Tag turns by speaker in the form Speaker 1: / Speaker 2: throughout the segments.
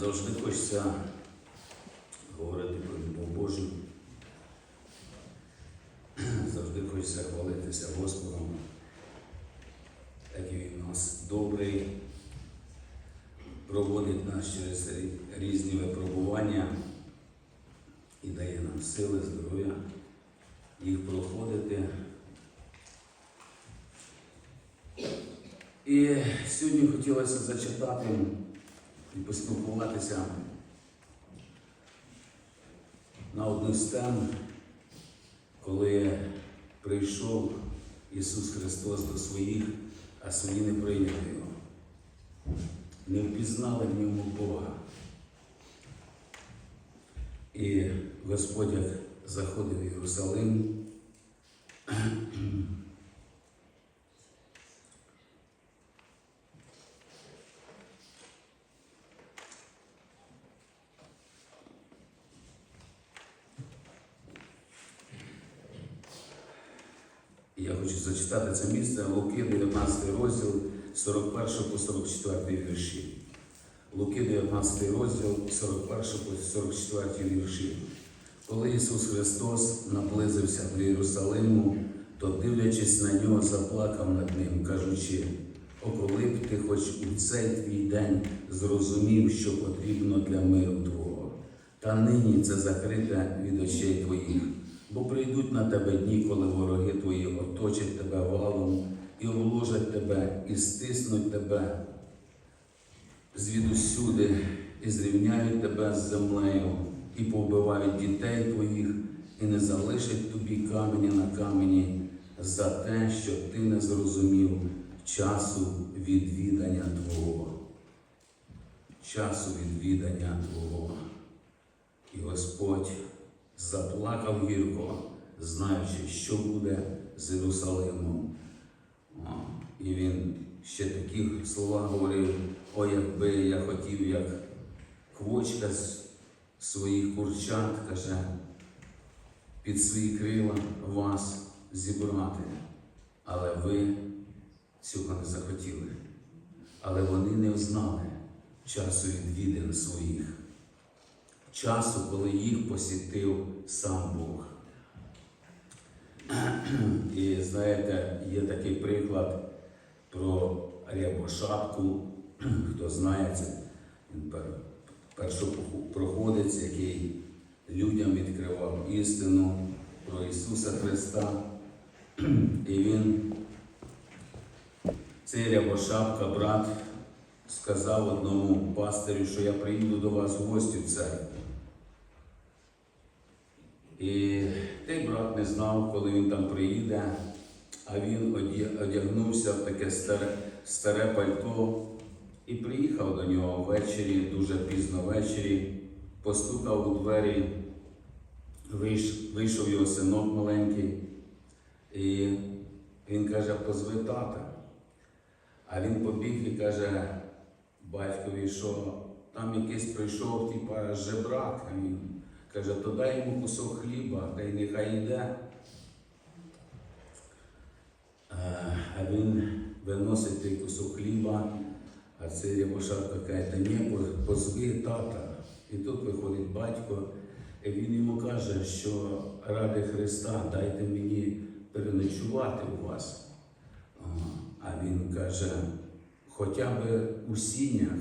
Speaker 1: Завжди хочеться говорити про любов Божу. Завжди хочеться хвалитися Господом, який він нас добрий, проводить нас через різні випробування і дає нам сили, здоров'я їх проходити. І сьогодні хотілося зачитати і поспілкуватися на одну з тем, коли прийшов Ісус Христос до своїх, а свої не прийняли Його. Не впізнали в ньому Бога. І Господь заходив в Єрусалим. Я хочу зачитати це місце Луки, 19 розділ, 41 по 44 вірші. Луки, 19 розділ, 41 по 44 вірші. Коли Ісус Христос наблизився до Єрусалиму, то, дивлячись на нього, заплакав над ним, кажучи, о, коли б ти хоч у цей твій день зрозумів, що потрібно для миру Твого. Та нині це закрите від очей твоїх, бо прийдуть на тебе дні, коли вороги твої оточать тебе валом і обложать тебе, і стиснуть тебе звідусюди, і зрівняють тебе з землею, і повбивають дітей твоїх, і не залишать тобі каменя на камені за те, що ти не зрозумів часу відвідання Твого. Часу відвідання Твого. І Господь заплакав гірко, знаючи, що буде з Єрусалимом. І він ще такі слова говорив, о, якби я хотів, як квочка з своїх курчат, каже, під свої крила вас зібрати. Але ви цього не захотіли. Але вони не знали часу відвідин своїх часу, коли їх посітив сам Бог. І знаєте, є такий приклад про Рябошапку, хто знає, це він пер- першопроходець, який людям відкривав істину про Ісуса Христа. І він, цей Рябошапка, брат, сказав одному пастирю, що я приїду до вас в гості в церкву. І той брат не знав, коли він там приїде, а він одягнувся в таке старе, старе пальто і приїхав до нього ввечері, дуже пізно ввечері, постукав у двері, вийш- вийшов його синок маленький, і він каже, позви тата. А він побіг і каже батькові, що там якийсь прийшов, типа жебрак. Каже, то дай йому кусок хліба, та й нехай йде. А він виносить той кусок хліба, а цей Рябошапка каже, та ні, позви тата. І тут виходить батько, і він йому каже, що ради Христа дайте мені переночувати у вас. А він каже, хоча б у сінях.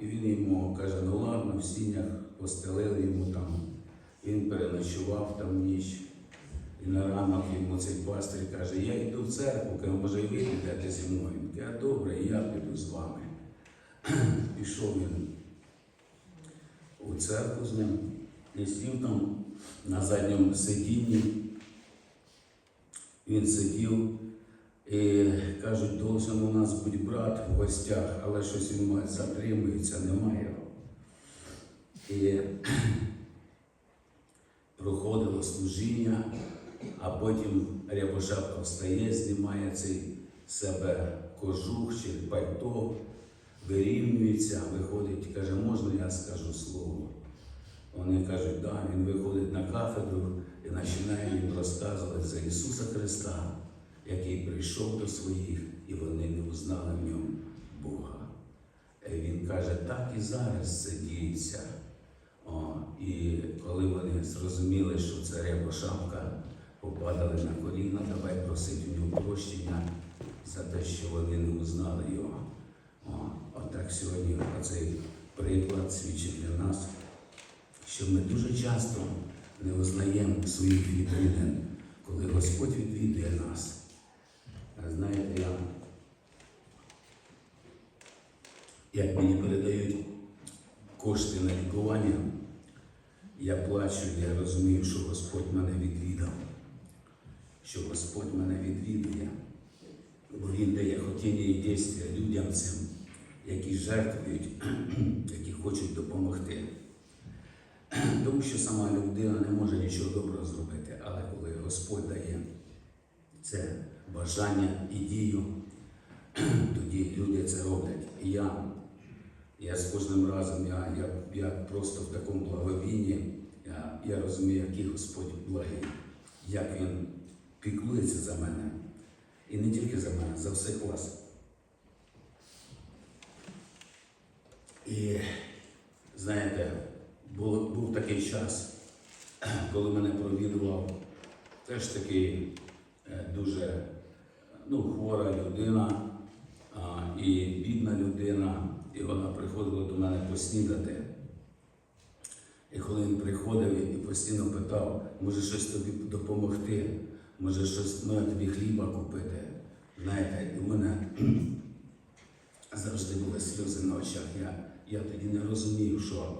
Speaker 1: І він йому каже, ну ладно, в сінях постелили йому там. Він переночував там ніч. І на ранок йому цей пастир каже, я йду в церкву, каже, може і ви підете зі мною. Він каже, добре, я піду з вами. Пішов він у церкву з ним і сів там на задньому сидінні. Він сидів і кажуть, должен у нас бути брат в гостях, але щось він затримується, немає. І проходило служіння, а потім Рябошапка встає, знімає цей себе кожух чи пальто, вирівнюється, виходить, каже, можна я скажу слово? Вони кажуть, да, він виходить на кафедру і починає їм розказувати за Ісуса Христа, який прийшов до своїх, і вони не узнали в ньому Бога. І Він каже, так і зараз це діється. І коли вони зрозуміли, що це рябошапка, попадали на коліна, давай просити у нього прощення за те, що вони не узнали його. Отак сьогодні цей приклад свідчить для нас, що ми дуже часто не узнаємо своїх відвідин, коли Господь відвідує нас. Знаєте, я, як мені передають кошти на лікування, я плачу, я розумію, що Господь мене відвідав, що Господь мене відвідує, бо Він дає хотіння і дійства людям цим, які жертвують, які хочуть допомогти. Тому що сама людина не може нічого доброго зробити, але коли Господь дає це бажання і дію, тоді люди це роблять. І я, я з кожним разом, я, я, я просто в такому благовінні, я, я розумію, який Господь благий, як Він піклується за мене. І не тільки за мене, за всіх вас. І знаєте, був, був такий час, коли мене провідував теж такий е, дуже ну, хвора людина а, і бідна людина, і вона приходила до мене поснідати. І коли він приходив і постійно питав, може щось тобі допомогти, може щось може тобі хліба купити. Знаєте, і в мене завжди були сльози на очах. Я, я тоді не розумів, що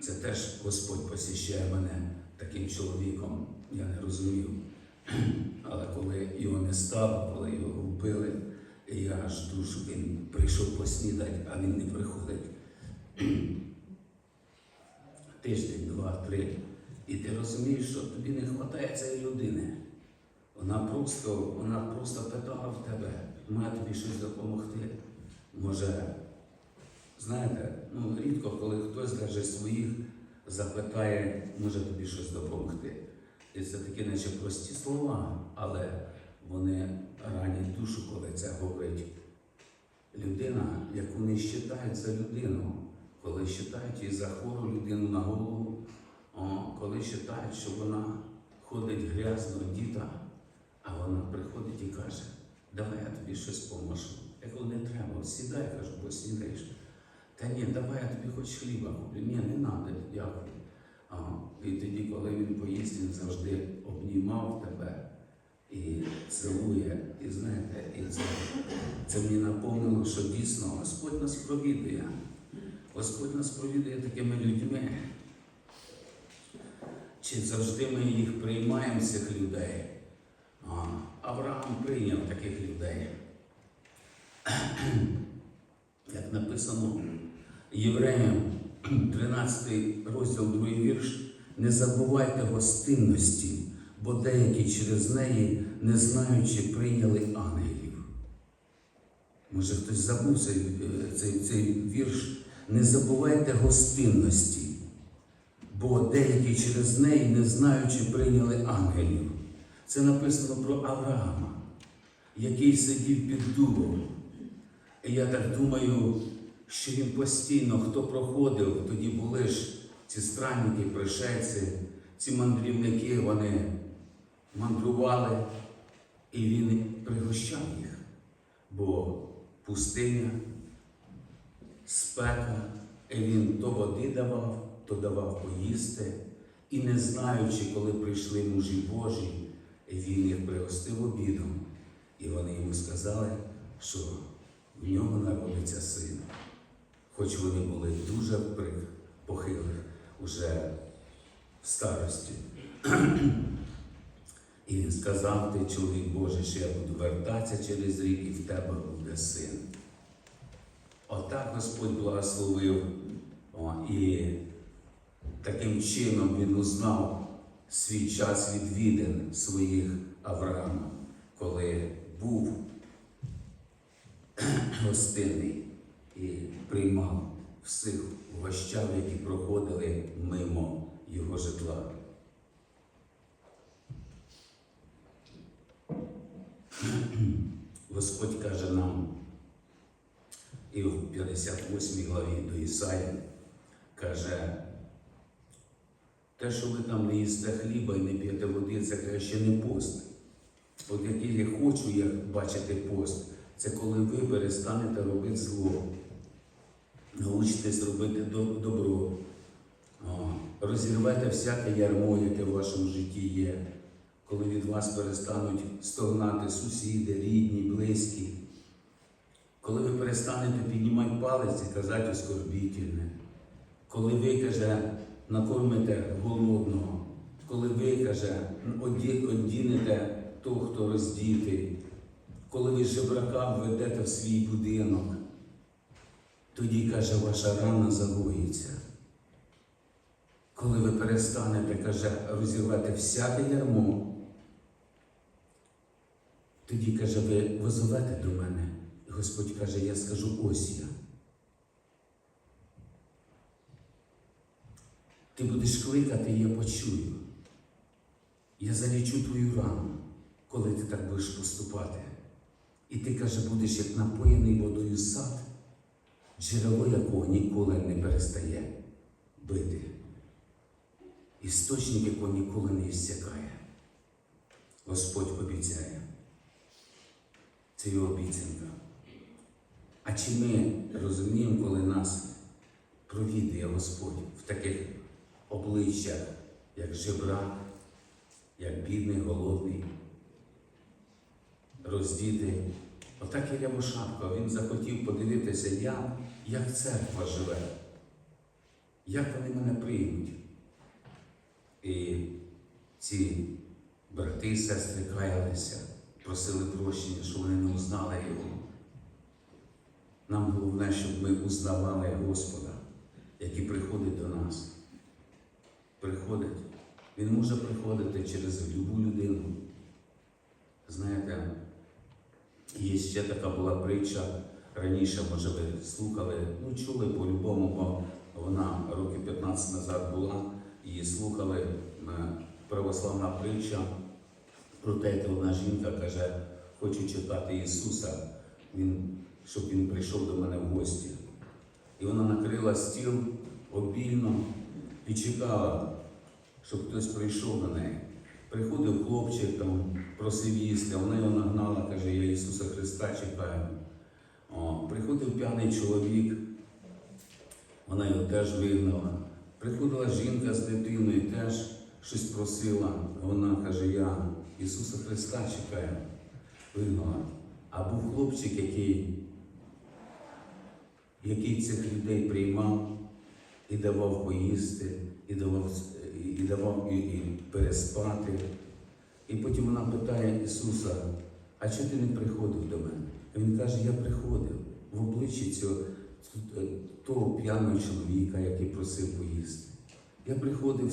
Speaker 1: це теж Господь посіщає мене таким чоловіком. Я не розумів. Але коли його не стало, коли його вбили, я жду, щоб він прийшов поснідати, а він не приходить. Тиждень, два, три. І ти розумієш, що тобі не вистачає цієї людини. Вона просто, вона просто питала в тебе, має тобі щось допомогти. Може, знаєте, ну рідко, коли хтось навіть своїх запитає, може тобі щось допомогти. І це такі, наче прості слова, але вони ранять душу, коли це говорить людина, яку не вважають за людину, коли вважають її за хвору людину на голову, коли вважають, що вона ходить грязно діта, а вона приходить і каже, давай я тобі щось поможу. Я кажу, не треба, сідай, кажу, бо снідаєш. Та ні, давай я тобі хоч хліба куплю. Ні, не треба, дякую. І тоді, коли він поїсть, він завжди обнімав тебе і цілує. І знаєте, і це, це мені наповнило, що дійсно Господь нас провідує. Господь нас провідує такими людьми. Чи завжди ми їх приймаємо, цих людей? Авраам прийняв таких людей. Як написано Євреям, 13 розділ, 2 вірш, не забувайте гостинності, бо деякі через неї, не знаючи, прийняли ангелів. Може, хтось забув цей, е, цей, цей вірш. Не забувайте гостинності, бо деякі через неї, не знаючи, прийняли ангелів. Це написано про Авраама, який сидів під дубом. І я так думаю, що він постійно, хто проходив, тоді були ж ці странники, пришельці, ці мандрівники, вони мандрували, і він пригощав їх, бо пустиня, спека, і він то води давав, то давав поїсти, і не знаючи, коли прийшли мужі Божі, він їх пригостив обідом, і вони йому сказали, що в нього народиться син. Хоч вони були дуже похилих уже в старості. І сказав, ти чоловік Божий, що я буду вертатися через рік, і в тебе буде син. Отак Господь благословив. О, і таким чином він узнав свій час відвідин своїх Авраама, коли був гостинний і приймав всіх гощав, які проходили мимо його житла. Господь каже нам, І в 58 главі до Ісаї каже, те, що ви там не їсте хліба і не п'єте води, це каже, ще не пост. От який я хочу я бачити пост, це коли ви перестанете робити зло, научитесь робити добро, розірвете всяке ярмо, яке в вашому житті є, коли від вас перестануть стогнати сусіди, рідні, близькі, коли ви перестанете піднімати палець і казати оскорбітельне, коли ви, каже, накормите голодного, коли ви, каже, одінете того, хто роздітий, коли ви жебрака введете в свій будинок, тоді, каже, ваша рана загоїться. Коли ви перестанете, каже, розірвати всяке ярмо, тоді, каже, ви визовете до мене. І Господь каже, я скажу ось я. Ти будеш кликати, і я почую. Я залічу твою рану, коли ти так будеш поступати. І ти, каже, будеш як напоєний водою сад, джерело якого ніколи не перестає бити. Істочник якого ніколи не іссякає. Господь обіцяє. Це його обіцянка. А чи ми розуміємо, коли нас провідує Господь в таких обличчях, як жебрак, як бідний, голодний, роздітий? Отак і Рябошапка, він захотів подивитися, як, як церква живе, як вони мене приймуть. І ці брати і сестри каялися, просили прощення, що вони не узнали його. Нам головне, щоб ми узнавали Господа, який приходить до нас. Приходить. Він може приходити через любу людину. Знаєте, є ще така була притча. Раніше, може, ви слухали, ну чули по-любому, бо вона років 15 назад була, її слухали е, православна притча про те, одна жінка каже, хочу читати Ісуса, він, щоб Він прийшов до мене в гості. І вона накрила стіл обільно і чекала, щоб хтось прийшов до неї. Приходив хлопчик, там, просив їсти, а вона його нагнала, каже, я Ісуса Христа чекаю. О, приходив п'яний чоловік, вона його теж вигнала. Приходила жінка з дитиною, теж щось просила. Вона каже, я Ісуса Христа чекаю. Вигнала. А був хлопчик, який, який цих людей приймав і давав поїсти, і давав, і давав і, і переспати. І потім вона питає Ісуса, а чого ти не приходив до мене? І Він каже, я приходив в обличчі цього того п'яного чоловіка, який просив поїсти. Я приходив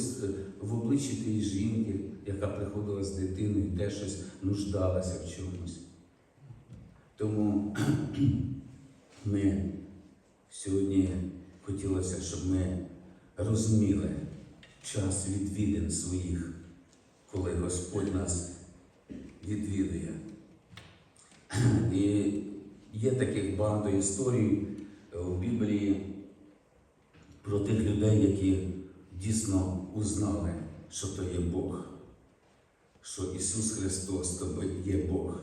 Speaker 1: в обличчі тієї жінки, яка приходила з дитиною, теж щось нуждалася в чомусь. Тому ми сьогодні хотілося, щоб ми розуміли час відвідин своїх, коли Господь нас відвідує. І є таких багато історій в Біблії про тих людей, які дійсно узнали, що то є Бог, що Ісус Христос то є Бог.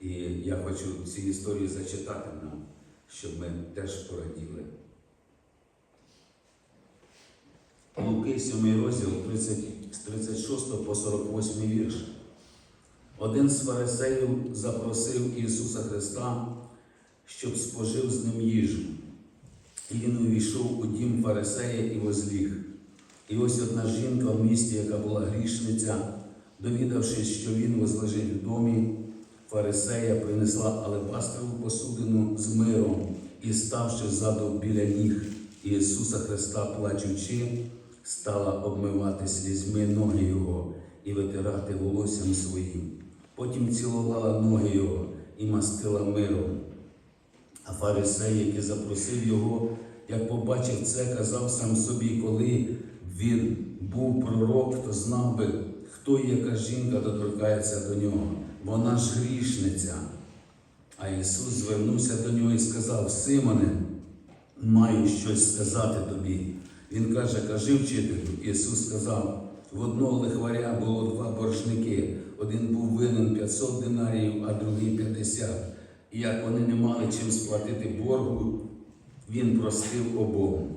Speaker 1: І я хочу ці історії зачитати нам, щоб ми теж пораділи. Луки 7 розділ 30, з 36 по 48 вірш. Один з фарисеїв запросив Ісуса Христа, щоб спожив з ним їжу. І він увійшов у дім фарисея і возліг. І ось одна жінка в місті, яка була грішниця, довідавшись, що він возлежить в домі фарисея, принесла алебастрову посудину з миром і, ставши ззаду біля ніг Ісуса Христа, плачучи, стала обмивати слізьми ноги Його і витирати волоссям своїм. Потім цілувала ноги Його і мастила миром. А фарисей, який запросив його, як побачив це, казав сам собі, коли він був пророк, то знав би, хто і яка жінка доторкається до нього. Вона ж грішниця. А Ісус звернувся до нього і сказав: Симоне, маю щось сказати тобі. Він каже, кажи вчителю. Ісус сказав, в одного лихваря було два боржники. Один був винен 500 динаріїв, а другий 50. І як вони не мали чим сплатити боргу, він простив обом.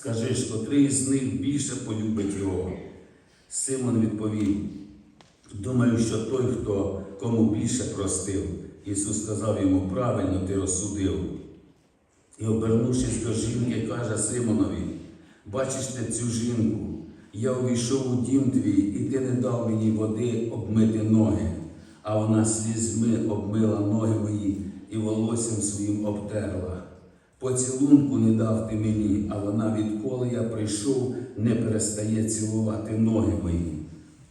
Speaker 1: Скажи ж, котрий з них більше полюбить його? Симон відповів, думаю, що той, хто кому більше простив. Ісус сказав йому, правильно ти розсудив. І, обернувшись до жінки, каже Симонові, бачиш ти цю жінку, я увійшов у дім твій, і ти не дав мені води обмити ноги, а вона слізьми обмила ноги мої і волоссям своїм обтерла. Поцілунку не дав ти мені, а вона, відколи я прийшов, не перестає цілувати ноги мої.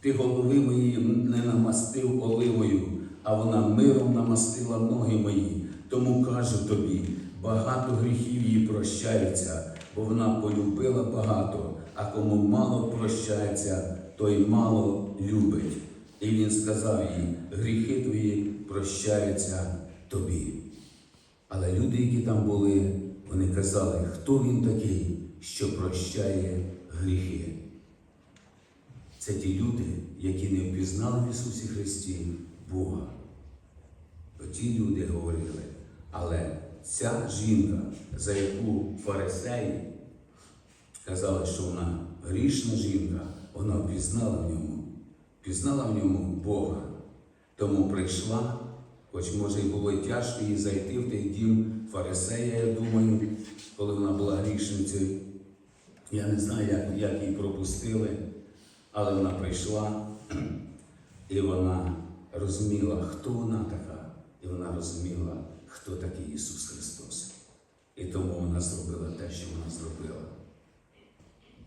Speaker 1: Ти голови мої не намастив оливою, а вона миром намастила ноги мої. Тому кажу тобі, багато гріхів їй прощаються, бо вона полюбила багато, а кому мало прощається, той мало любить. І він сказав їй, гріхи твої прощаються тобі. Але люди, які там були, вони казали, хто він такий, що прощає гріхи. Це ті люди, які не впізнали в Ісусі Христі Бога. Ті люди говорили, але ця жінка, за яку фарисеї казали, що вона грішна жінка, вона впізнала в ньому, впізнала в ньому Бога. Тому прийшла, хоч може і було й тяжко їй зайти в той дім фарисея, я думаю, коли вона була грішницею. Я не знаю, як, як її пропустили, але вона прийшла і вона розуміла, хто вона така, і вона розуміла, хто такий Ісус Христос. І тому вона зробила те, що вона зробила.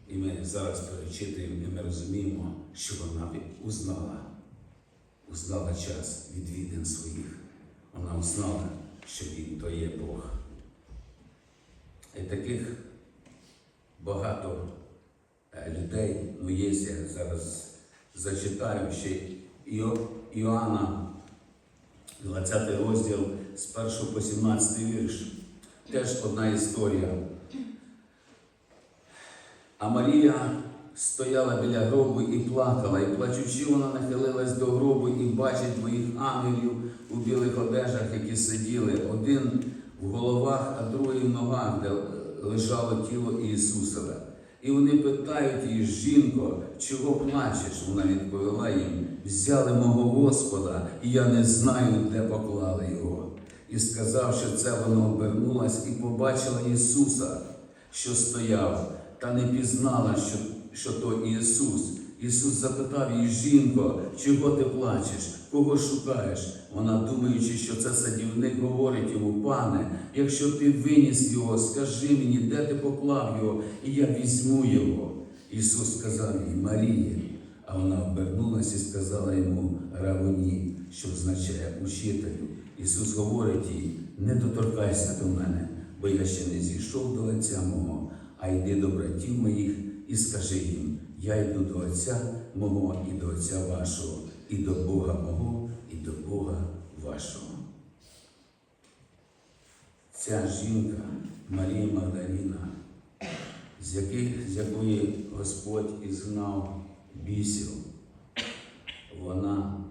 Speaker 1: І ми зараз перечитуємо, і ми розуміємо, що вона узнала, узнала час відвідин своїх. Вона узнала, що Він то є Бог. І таких багато е, людей, ну є, я зараз зачитаю ще Іо- Іоанна, 20 розділ з 1 по 17 вірш. Теж одна історія. А Марія стояла біля гробу і плакала, і плачучи, вона нахилилась до гробу і бачить двоїх ангелів у білих одежах, які сиділи, один в головах, а другий в ногах, де лежало тіло Ісусове. І вони питають її, жінко, чого плачеш? Вона відповіла їм, взяли мого Господа, і я не знаю, де поклали його. І сказавши це, вона обернулась і побачила Ісуса, що стояв, та не пізнала, що, що то Ісус. Ісус запитав її, жінко, чого ти плачеш, кого шукаєш? Вона, думаючи, що це садівник, говорить йому, пане, якщо ти виніс його, скажи мені, де ти поклав його, і я візьму його. Ісус сказав їй, Марія, а вона обернулася і сказала йому Равоні, що означає учителю. Ісус говорить їй, не доторкайся до мене, бо я ще не зійшов до Отця мого, а йди до братів моїх і скажи їм, я йду до Отця мого і до Отця вашого, і до Бога мого, і до Бога вашого. Ця жінка, Марія Магдаліна, з, яких, з якої Господь ізгнав бісів, вона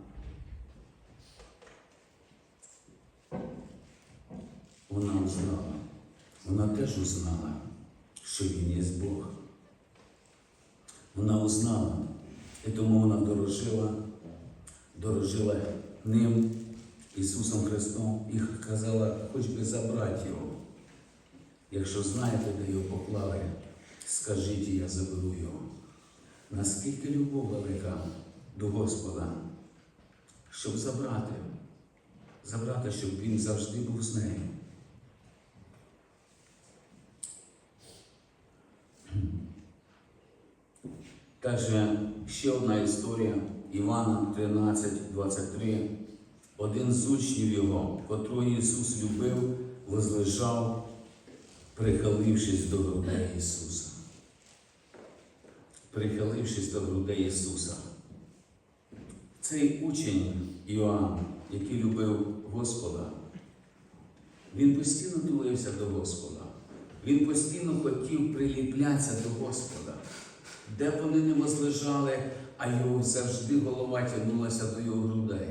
Speaker 1: вона узнала, вона теж узнала, що він є Бог. Вона узнала, і тому вона дорожила, дорожила ним, Ісусом Христом, і казала, хоч би забрати його. Якщо знаєте, де його поклали, скажіть, і я заберу його. Наскільки любов велика до Господа, щоб забрати, забрати, щоб він завжди був з нею. Каже ще одна історія Івана 13, 23. Один з учнів його, котрого Ісус любив, возлежав, прихилившись до грудей Ісуса. Прихилившись до грудей Ісуса. Цей учень Іоанн, який любив Господа. Він постійно тулився до Господа. Він постійно хотів приліплятися до Господа. Де б вони не возлежали, а його завжди голова тягнулася до його грудей.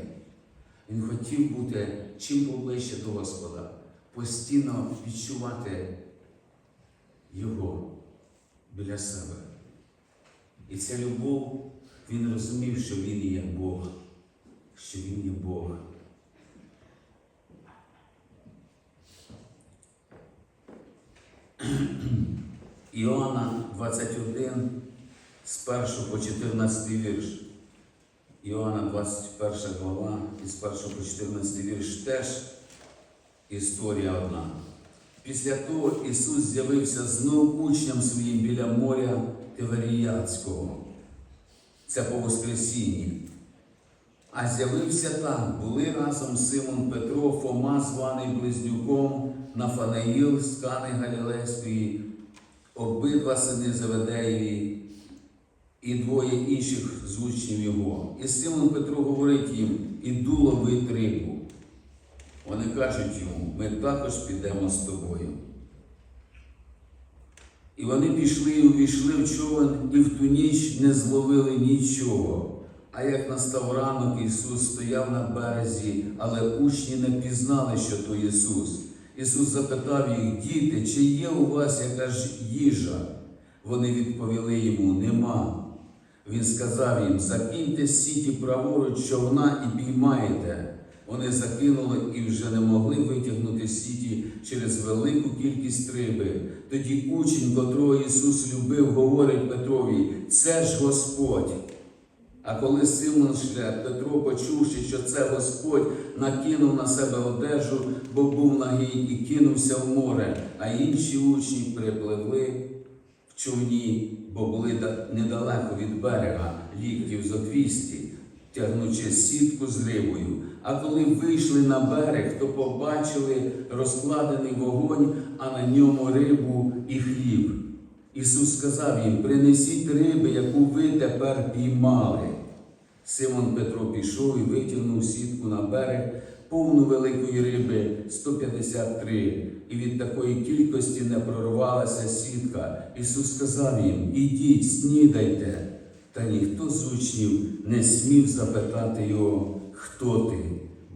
Speaker 1: Він хотів бути чим поближче до Господа, постійно відчувати Його біля себе. І ця любов, він розумів, що він є Бог, що він є Бог. Іоанна 21, з 1 по 14 вірш. Іоанна 21 глава, із 1 по 14 вірш теж історія одна. Після того Ісус з'явився знов учням своїм біля моря Тиверіяцького. Це по Воскресінні. А з'явився так, були разом Симон Петро, Фома, званий Близнюком, Нафанаїл з Кани Галілейської, обидва сини Заведеєві і двоє інших з учнів його. І Симон Петро говорить їм, іду ловити рибу. Вони кажуть йому, ми також підемо з тобою. І вони пішли і увійшли в човен, і в ту ніч не зловили нічого. А як настав ранок, Ісус стояв на березі, але учні не пізнали, що то Ісус. Ісус запитав їх, діти, чи є у вас яка ж їжа? Вони відповіли йому, нема. Він сказав їм, закиньте сіті праворуч човна і піймаєте. Вони закинули і вже не могли витягнути сіті через велику кількість риби. Тоді учень, котрого Ісус любив, говорить Петрові, це ж Господь. А коли Симон шлях, Петро, почувши, що це Господь, накинув на себе одежу, бо був нагий, і кинувся в море, а інші учні припливли човні, бо були недалеко від берега, ліктів зо 200, тягнучи сітку з рибою. А коли вийшли на берег, то побачили розкладений вогонь, а на ньому рибу і хліб. Ісус сказав їм: принесіть риби, яку ви тепер піймали. Симон Петро пішов і витягнув сітку на берег, повну великої риби 153, і від такої кількості не прорвалася сітка. Ісус сказав їм: Ідіть, снідайте. Та ніхто з учнів не смів запитати його, хто ти,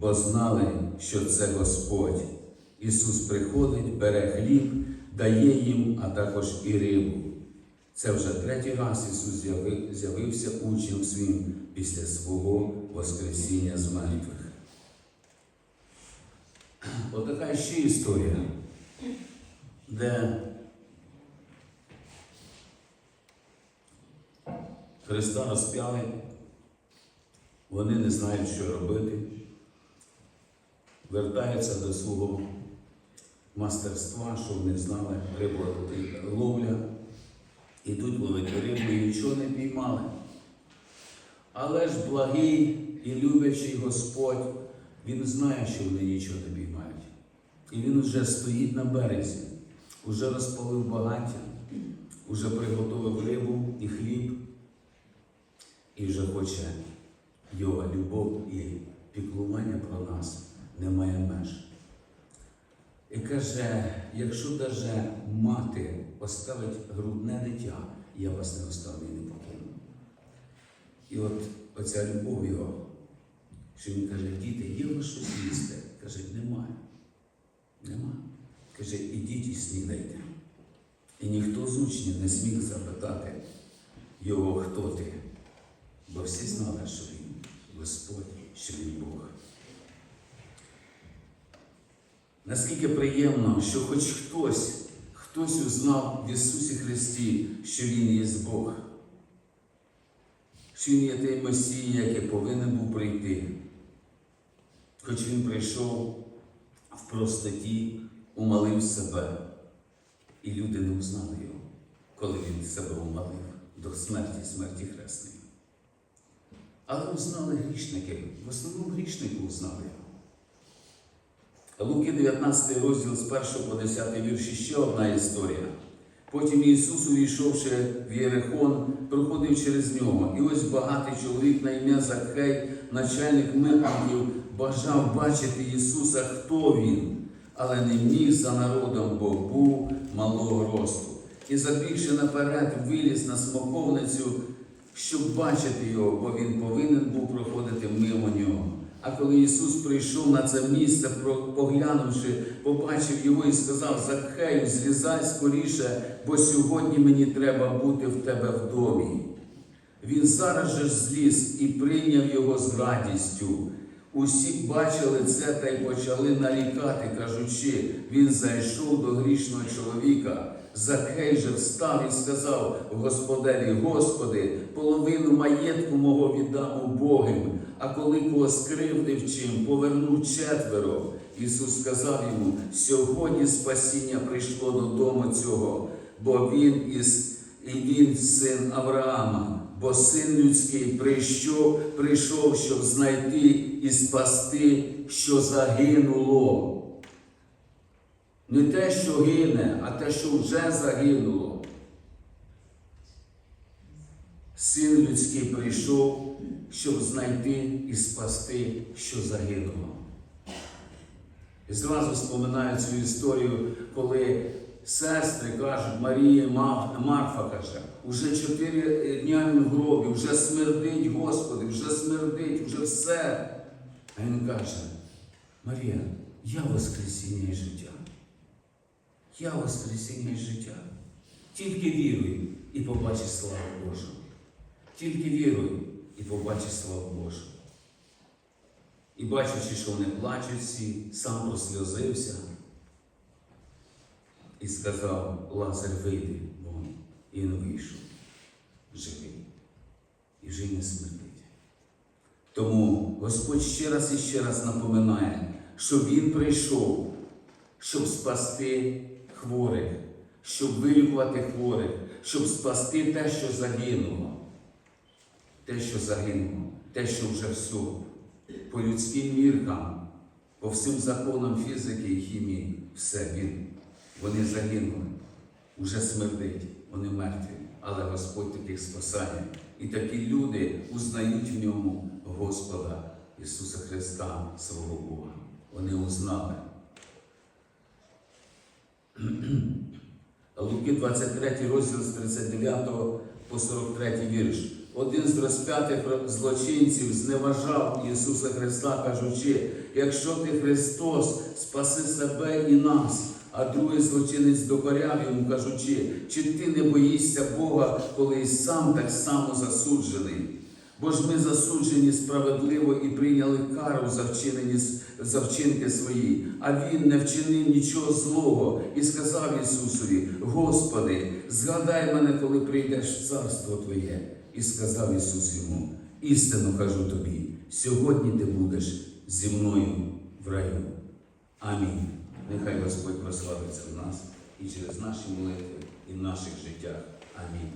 Speaker 1: бо знали, що це Господь. Ісус приходить, бере хліб, дає їм, а також і рибу. Це вже третій раз Ісус з'явився учням своїм після свого Воскресіння з мертвих. Отака ще історія, де Христа розп'яли, вони не знають, що робити, вертаються до свого мастерства, що вони знали, рибу ловля, ідуть ловити рибу і нічого не піймали. Але ж благий і люблячий Господь, Він знає, що вони нічого не піймають. І він вже стоїть на березі, уже розпалив багаття, уже приготовив рибу і хліб, і вже хоче його любов і піклування про нас немає меж. І каже, якщо даже мати оставить грудне дитя, я вас не оставлю і не покину. І от оця любов його, що він каже, діти, є вас щось їсти? Каже, немає. Нема. Каже, ідіть і снідайте. І ніхто з учнів не зміг запитати його, хто ти. Бо всі знали, що він Господь, що він Бог. Наскільки приємно, що хоч хтось, хтось узнав в Ісусі Христі, що Він є Бог, що Він є той Месія, який повинен був прийти. Хоч Він прийшов в простоті, умалив себе, і люди не узнали його, коли він себе умалив до смерті, смерті хресної. Але узнали грішники, в основному грішники узнали його. Луки 19 розділ з 1 по 10 вірші ще одна історія. Потім Ісус, увійшовши в Єрихон, проходив через нього. І ось багатий чоловік на ім'я Закхей, начальник митників, бажав бачити Ісуса, хто Він, але не міг за народом, бо був малого росту. І забігши наперед, виліз на смоковницю, щоб бачити його, бо він повинен був проходити мимо нього. А коли Ісус прийшов на це місце, поглянувши, побачив його і сказав: Закхею, злізай скоріше, бо сьогодні мені треба бути в тебе в домі. Він зараз же зліз і прийняв його з радістю. Усі бачили це та й почали нарікати, кажучи, він зайшов до грішного чоловіка. Закхей же встав і сказав Господеві, Господи, половину маєтку мого віддам убогим, а коли кого скривдив чим, поверну четверо. Ісус сказав йому: сьогодні спасіння прийшло додому цього, бо він із і він син Авраама, бо син людський прийшов, прийшов, щоб знайти і спасти, що загинуло. Не те, що гине, а те, що вже загинуло. Син людський прийшов, щоб знайти і спасти, що загинуло. І зразу споминаю цю історію, коли сестри кажуть, Марія Марфа каже, уже чотири дня він в гробі, вже смердить, Господи, вже смердить, вже все. А він каже, Марія, я Воскресіння і життя. Я Воскресіння і життя. Тільки віруй і побачиш славу Божу. Тільки віруй і побачиш славу Божу. І бачачи, що вони плачуть всі, сам просльозився і сказав, Лазар, вийди вон. І він вийшов живий. І вже не смертить. Тому Господь ще раз і ще раз напоминає, що Він прийшов, щоб спасти хворих, щоб вилікувати хворих, щоб спасти те, що загинуло. Те, що загинуло, те, що вже все по людським міркам, по всім законам фізики і хімії, все він. Вони загинули, уже смердить, вони мертві, але Господь таких спасає. І такі люди узнають в ньому Господа Ісуса Христа, свого Бога. Вони узнали. Луки 23 розділ з 39 по 43 вірш. Один з розп'ятих злочинців зневажав Ісуса Христа, кажучи, якщо ти Христос, спаси себе і нас. А другий злочинець докоряв йому, кажучи, чи ти не боїшся Бога, коли і сам так само засуджений? Бо ж ми засуджені справедливо і прийняли кару за, вчинені, за вчинки свої, а він не вчинив нічого злого і сказав Ісусові: Господи, згадай мене, коли прийдеш в царство Твоє. І сказав Ісус йому: істину кажу тобі, сьогодні ти будеш зі мною в раю. Амінь. Нехай Господь прославиться в нас і через наші молитви, і в наших життях. Амінь.